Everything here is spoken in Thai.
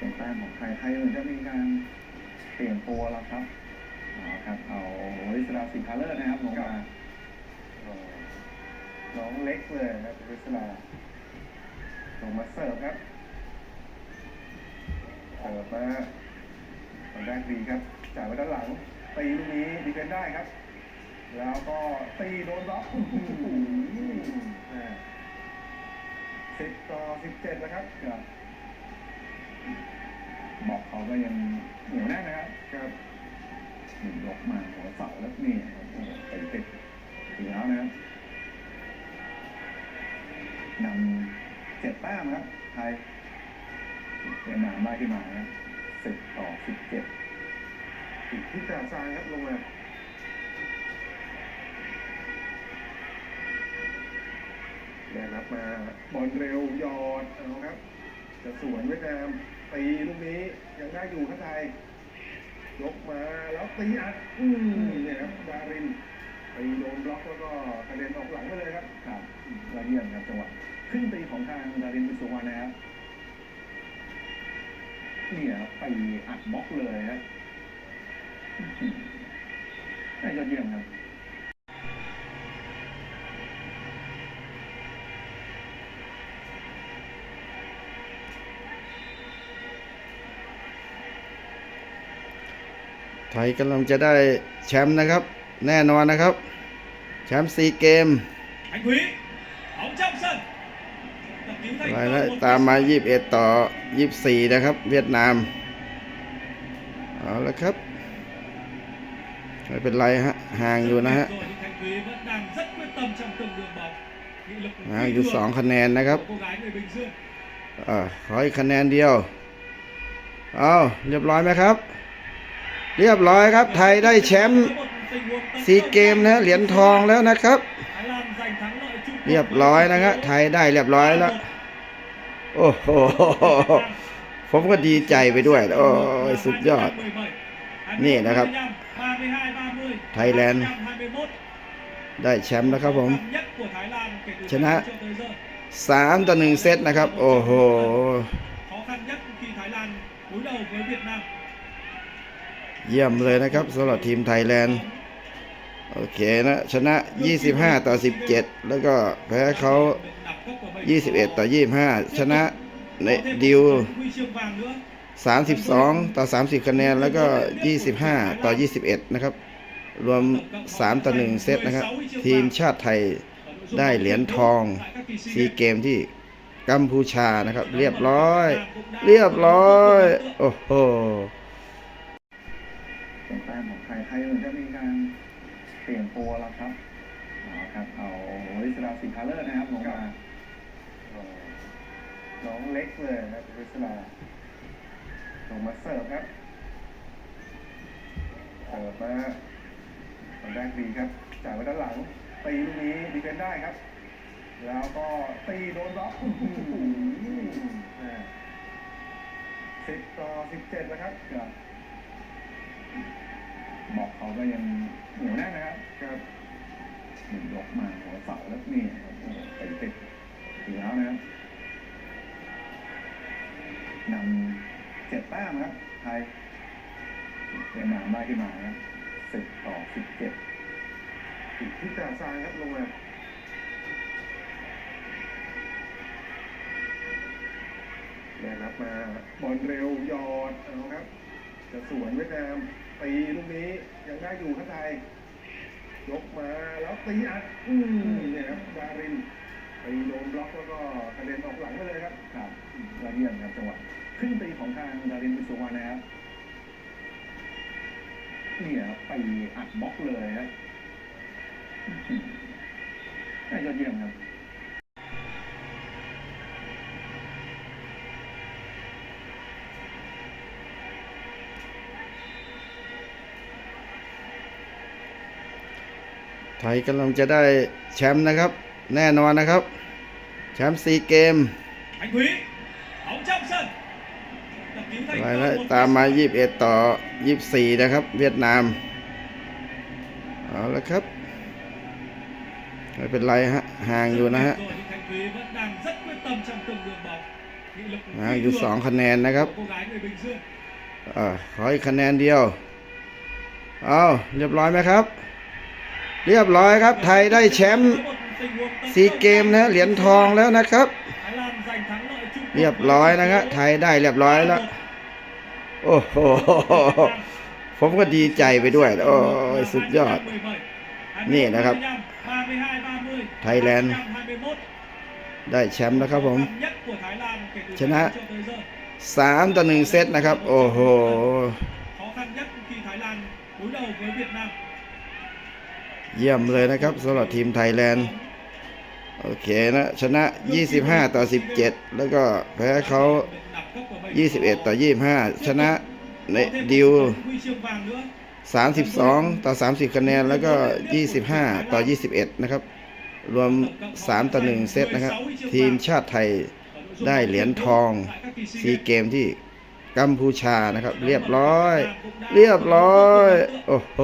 เป็นแต้มของไทยไทยเหมือนจะมีการเปลี่ยนตัวแล้วครับเอาครับเอาวิสราสีคาเลอร์นะครับลงมาเอ่อน้องเล็กเลยนะครับวิสราลงมาเสิร์ฟครับเสิร์ฟมาตอนแรกดีครับจ่ายไว้ด้านหลังตีลูกนี้ดีเฟนได้ครับ แล้วก็ตีโดนบล็อกสิบต่อสิบเจ็ดแล้วครับครั บบอกเขาก็ยังเหนียวแน่นนะครับครับหนึ่งยกมาหัวเสาแล้วนี่ครับโอ้โหติดติดถึงแล้วนะครับนำเจ็ดแต้มครับไทยเวียดนามได้ขึ้นมานะครับสิบต่อสิบเจ็ดอีกที่จ่าซางครับลงมาได้รับมาบอลเร็วหยอดเอาครับ จะสวนเวียดนาม ตีลูกนี้ยังได้อยู่ข้างในยกมาแล้วตีอัดอืมเนี่ยครับดารินตีโดนบล็อกแล้วก็กระเด็นออกหลังไปเลยครับครับยอดเยี่ยมครับจังหวะขึ้นตีของทางดารินปิสุวรรณนะครับเนี่ยครับตีอัดบล็อกเลยครับอื้อหือได้ยอดเยี่ยมครับ ไทยกำลังจะได้แชมป์นะครับ แน่นอนนะครับ แชมป์ซีเกม Anh Quý bóng trong sân Tập cứu thành ไล่ công ไล่ một ตามมา pha 21 ต่อ 24 นะครับ เวียดนาม เอาละครับไม่เป็นไรฮะ ห่างอยู่นะฮะ Rồi nhưng Thanh Quý vẫn đang rất quyết tâm trong từng đường bóng Nghị lực ห่าง phi อยู่ thường 2คะแนนนะครับ của cô gái người Bình Dương อ่าขออีกคะแนนเดียว เอาเรียบร้อยไหมครับ เรียบร้อยครับ ไทยได้แชมป์ซีเกมนะเหรียญทองแล้วนะครับ เรียบร้อยนะครับไทยได้เรียบร้อยแล้ว โอ้โหผมก็ดีใจไปด้วย โอ้ยสุดยอด นี่นะครับ ไทยแลนด์ได้แชมป์แล้วครับผม ชนะ3ต่อ1เซตนะครับ โอ้โห เยี่ยมเลยนะครับสำหรับทีมไทยแลนด์ โอเคนะ ชนะ 25 ต่อ 17 แล้วก็แพ้เขา 21 ต่อ 25 ชนะในดิว 32 ต่อ 30 คะแนน แล้วก็ 25 ต่อ 21 นะครับ รวม 3 ต่อ 1 เซตนะครับ ทีมชาติไทยได้เหรียญทองซีเกมที่กัมพูชานะครับ เรียบร้อย เรียบร้อย โอ้โห เป็นแต้มของไทยไทยเหมือนจะมีการเปลี่ยนตัวแล้วครับเอาครับเอาวิสราสีคาเลอร์นะครับลงมาเอ่อน้องเล็กเลยนะครับวิสราลงมาเสิร์ฟครับเสิร์ฟมาตอนแรกดีครับจ่ายไว้ด้านหลังตีลูกนี้ดีเฟนได้ครับ แล้วก็ตีโดนบล็อกสิบต่อสิบเจ็ดแล้วครับครั บอกเขาก็ยังเหนียวแน่นนะครับครับหนึ่งยกมาหัวเสาแล้วนี่ครับโอ้ติดติดถึงแล้วนะครับนำเจ็ดแต้มครับไทยเวียดนามได้ขึ้นมาครับสิบต่อสิบเจ็ดอีกที่จ่าซางครับลงมาได้รับมาบอลเร็วยอดเอา จะสวนเวียดนามตีลูกนี้ยังได้อยู่ข้างในยกมาแล้วตีอัดอืมเนี่ยครับดารินตีโดนบล็อกแล้วก็กระเด็นออกหลังไปเลยครับครับยอดเยี่ยมครับจังหวะขึ้นตีของทางดารินปิสุวรรณนะครับเนี่ยครับตีอัดบล็อกเลยครับอื้อหือได้ยอดเยี่ยมครับ ไทยกำลังจะได้แชมป์นะครับ แน่นอนนะครับ แชมป์ซีเกม Anh Quý bóng trong sân Tập cứu thành ไล่ công ไล่ một ตาม pha มา 21 ต่อ 24 นะครับ เวียดนาม เอาละครับ ไม่เป็นไรฮะ ห่างอยู่นะฮะ Rồi nhưng Thanh Quý vẫn đang rất quyết tâm trong từng đường bóng อ่าอยู่สองคะแนนนะครับ cô gái người Bình Dương อ่าขออีกคะแนนเดียว เอาเรียบร้อยไหมครับ เรียบร้อยครับ ไทยได้แชมป์ซีเกมนะเหรียญทองแล้วนะครับ เรียบร้อยนะครับไทยได้เรียบร้อยแล้ว โอ้โหผมก็ดีใจไปด้วย โอ้ยสุดยอด นี่นะครับ ไทยแลนด์ได้แชมป์นะครับผม ชนะสามต่อหนึ่งเซตนะครับ โอ้โห เยี่ยมเลยนะครับสำหรับทีมไทยแลนด์โอเคนะ ชนะ 25 ต่อ 17 แล้วก็แพ้เขา 21 ต่อ 25 ชนะในดิว 32 ต่อ 30 คะแนน แล้วก็ 25 ต่อ 21 นะครับ รวม 3 ต่อ 1 เซตนะครับ ทีมชาติไทยได้เหรียญทองซีเกมที่กัมพูชานะครับ เรียบร้อย เรียบร้อย โอ้โห